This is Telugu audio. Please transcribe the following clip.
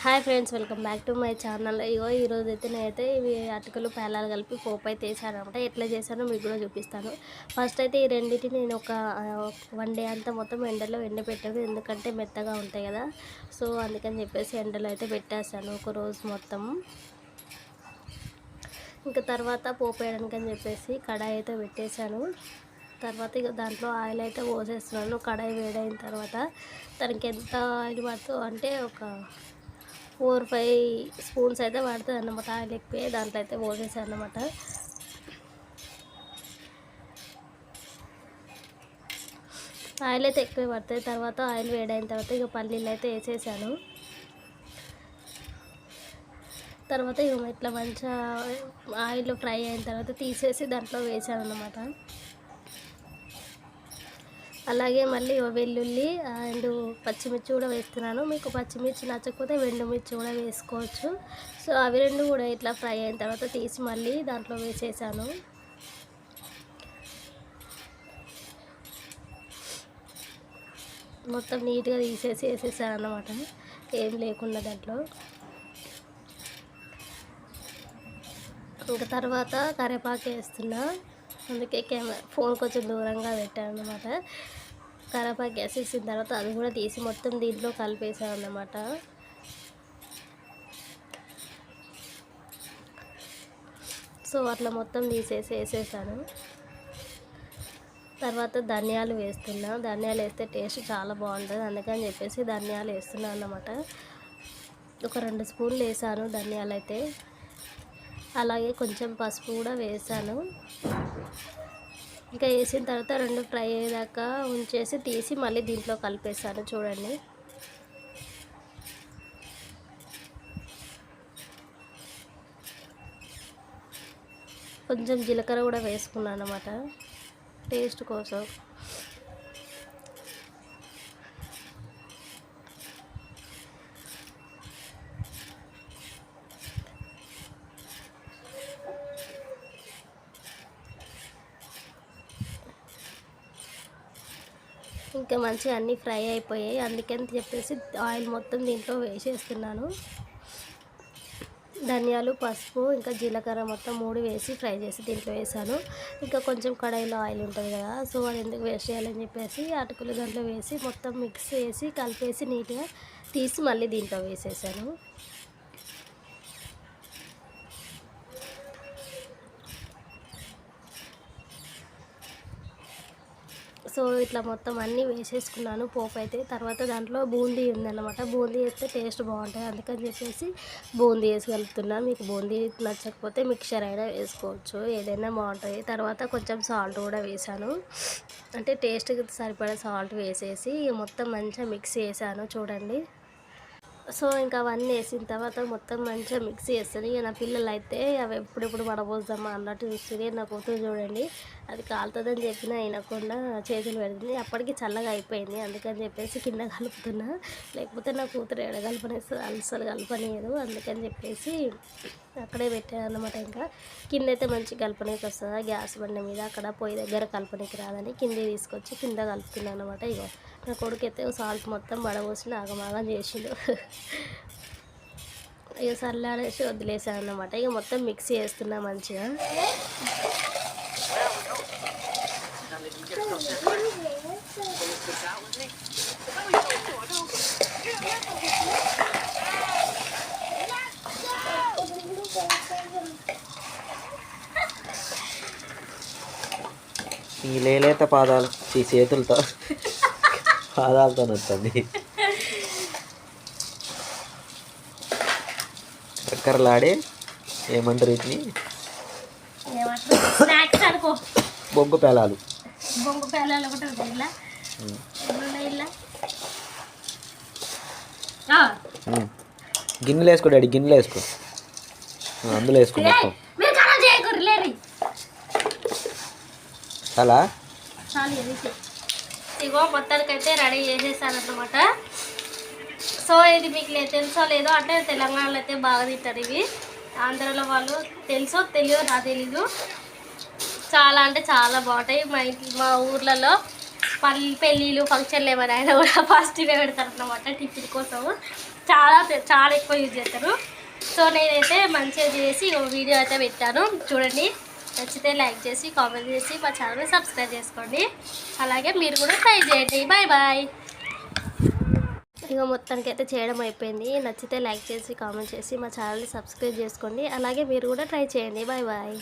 Hi friends welcome back to my channel. ఇగో ఈరోజు అయితే నేనైతే ఇవి అటుకులు పేలాలు కలిపి పోపు అయితే వేసానమాట అనమాట ఎట్లా చేశానో మీకు కూడా చూపిస్తాను. ఫస్ట్ అయితే ఈ రెండింటిని నేను ఒక వన్ డే అంతా మొత్తం ఎండలో ఎండ పెట్టాను ఎందుకంటే మెత్తగా ఉంటాయి కదా. సో అందుకని చెప్పేసి ఎండలో అయితే పెట్టేస్తాను ఒక రోజు మొత్తం. ఇంకా తర్వాత పోపు వేయడానికి అని చెప్పేసి కడాయి అయితే పెట్టేశాను. తర్వాత ఇక దాంట్లో ఆయిల్ అయితే పోసేస్తున్నాను. కడాయి వేడైన తర్వాత దానికి ఎంత ఆయిల్ పడుతుందో అంటే ఒక ఫోర్ ఫైవ్ స్పూన్స్ అయితే పడుతుంది అన్నమాట. ఆయిల్ ఎక్కువ దాంట్లో అయితే పోసేసాను అన్నమాట. ఆయిల్ అయితే ఎక్కువే పడుతుంది తర్వాత ఆయిల్ వేడైన తర్వాత ఇక పల్లీలు అయితే వేసేసాను. తర్వాత ఇక ఇట్లా మంచిగా ఆయిల్ ఫ్రై అయిన తర్వాత తీసేసి దాంట్లో వేసాను అన్నమాట. అలాగే మళ్ళీ వెల్లుల్లి అండ్ పచ్చిమిర్చి కూడా వేస్తున్నాను. మీకు పచ్చిమిర్చి నచ్చకపోతే వెండుమిర్చి కూడా వేసుకోవచ్చు. సో అవి రెండు కూడా ఇట్లా ఫ్రై అయిన తర్వాత తీసి మళ్ళీ దాంట్లో వేసేసాను. మొత్తం నీట్గా తీసేసి వేసేసాను అన్నమాట. ఏం లేకుండా దాంట్లో. ఇంకా తర్వాత కరివేపాకు వేస్తున్నా. అందుకే కెమెరా ఫోన్ కొంచెం దూరంగా పెట్టాను అనమాట గ్యాస్ వేసిన తర్వాత అది కూడా తీసి మొత్తం దీంట్లో కలిపేసాను అన్నమాట సో అట్లా మొత్తం తీసేసి వేసేసాను. తర్వాత ధనియాలు వేస్తున్నా. ధనియాలు వేస్తే టేస్ట్ చాలా బాగుంటుంది. అందుకని చెప్పేసి ధనియాలు వేస్తున్నాను అన్నమాట. ఒక రెండు స్పూన్లు వేసాను ధనియాలు అయితే. అలాగే కొంచెం పసుపు కూడా వేసాను. ఇంకా వేసిన తర్వాత రెండు ఫ్రై అయ్యేదాకా ఉంచేసి తీసి మళ్ళీ దీంట్లో కలిపేసాను. చూడండి. కొంచెం జీలకర్ర కూడా వేసుకున్నాను అనమాట టేస్ట్ కోసం. ఇంకా మంచిగా అన్నీ ఫ్రై అయిపోయాయి. అందుకని చెప్పేసి ఆయిల్ మొత్తం దీంట్లో వేసేస్తున్నాను. ధనియాలు పసుపు ఇంకా జీలకర్ర మొత్తం మూడు వేసి ఫ్రై చేసి దీంట్లో వేసాను. ఇంకా కొంచెం కడాయిలో ఆయిల్ ఉంటుంది కదా సో అది ఎందుకు వేస్ట్ చేయాలని చెప్పేసి అటుకులు దాంట్లో వేసి మొత్తం మిక్స్ చేసి కలిపేసి నీట్గా తీసి మళ్ళీ దీంట్లో వేసేసాను. సో ఇట్లా మొత్తం అన్నీ వేసేసుకున్నాను పోపు అయితే తర్వాత దాంట్లో బూందీ ఉందన్నమాట. బూందీ వేస్తే టేస్ట్ బాగుంటుంది. అందుకని చెప్పేసి బూందీ వేసి మీకు బూందీ నచ్చకపోతే మిక్చర్ అయినా వేసుకోవచ్చు. ఏదైనా బాగుంటుంది. తర్వాత కొంచెం సాల్ట్ కూడా వేసాను. అంటే టేస్ట్కి సరిపడా సాల్ట్ వేసేసి మొత్తం మంచిగా మిక్స్ చేశాను. చూడండి. సో ఇంకా అవన్నీ వేసిన తర్వాత మొత్తం మంచిగా మిక్స్ చేస్తుంది ఇక నా పిల్లలు అయితే అవి ఎప్పుడెప్పుడు పడబోద్దామా అన్నట్టు చూస్తుంది నా కూతురు చూడండి అది కాలుతుందని చెప్పిన అయినకుండా చేతులు పెడుతుంది. అప్పటికి చల్లగా అయిపోయింది అందుకని చెప్పేసి కింద కలుపుతున్నా. లేకపోతే నా కూతురు ఎడ కలపనేస్తుంది అలసలు కలపలేదు అందుకని చెప్పేసి అక్కడే పెట్టాను అనమాట ఇంకా. కింద అయితే మంచి కలపనీకి వస్తుందా గ్యాస్ బండి మీద అక్కడ పొయ్యి దగ్గర కలపనీకి రాదని కింద తీసుకొచ్చి కింద కలుపుతున్నాను అనమాట ఇగో. నా కొడుకు అయితే సాల్ట్ మొత్తం బడబోసి ఆగమాగం చేసిండు. ఇక సర్లే అనేసి వదిలేసాను అనమాట ఇక మొత్తం మిక్స్ చేస్తున్నా మంచిగా. ఈ లేలేత పాదాలు ఈ చేతులతో. పాదాలతో వస్తుంది కక్కరలాడి ఏమంటారు? వీటిని బొగ్గు పేలాలు. బొంగు పేలాలు ఒకటి ఇలా. గిన్నెలు వేసుకో డాడీ గిన్నెలు వేసుకో. అందులో వేసుకో మొత్తం. చాలా? ఇగో మొత్తానికైతే రెడీ చేసేసాను అనమాట సో ఇది మీకు లే- తెలుసో లేదో అంటే తెలంగాణలో అయితే బాగా తింటారు ఇవి. ఆంధ్రాలో వాళ్ళు తెలుసో తెలియదు నా తెలీదు. చాలా అంటే చాలా బాగుంటాయి. మా ఇంటి మా ఊర్లలో పల్లి పెళ్ళిళ్ళు ఫంక్షన్లు ఏమైనా అయినా కూడా ఫస్ట్ ఇవే పెడతారు అనమాట టిఫిన్ కోసం. చాలా చాలా ఎక్కువ యూజ్ చేస్తారు. సో నేనైతే మంచిగా చేసి ఒక వీడియో అయితే పెట్టాను. చూడండి. నచ్చితే లైక్ చేసి కామెంట్ చేసి మా ఛానల్ని సబ్స్క్రైబ్ చేసుకోండి. అలాగే మీరు కూడా ట్రై చేయండి. Bye bye. ఇక మొత్తానికి అయితే చేయడం అయిపోయింది. నచ్చితే లైక్ చేసి కామెంట్ చేసి మా ఛానల్ని సబ్స్క్రైబ్ చేసుకోండి. అలాగే మీరు కూడా ట్రై చేయండి. Bye bye.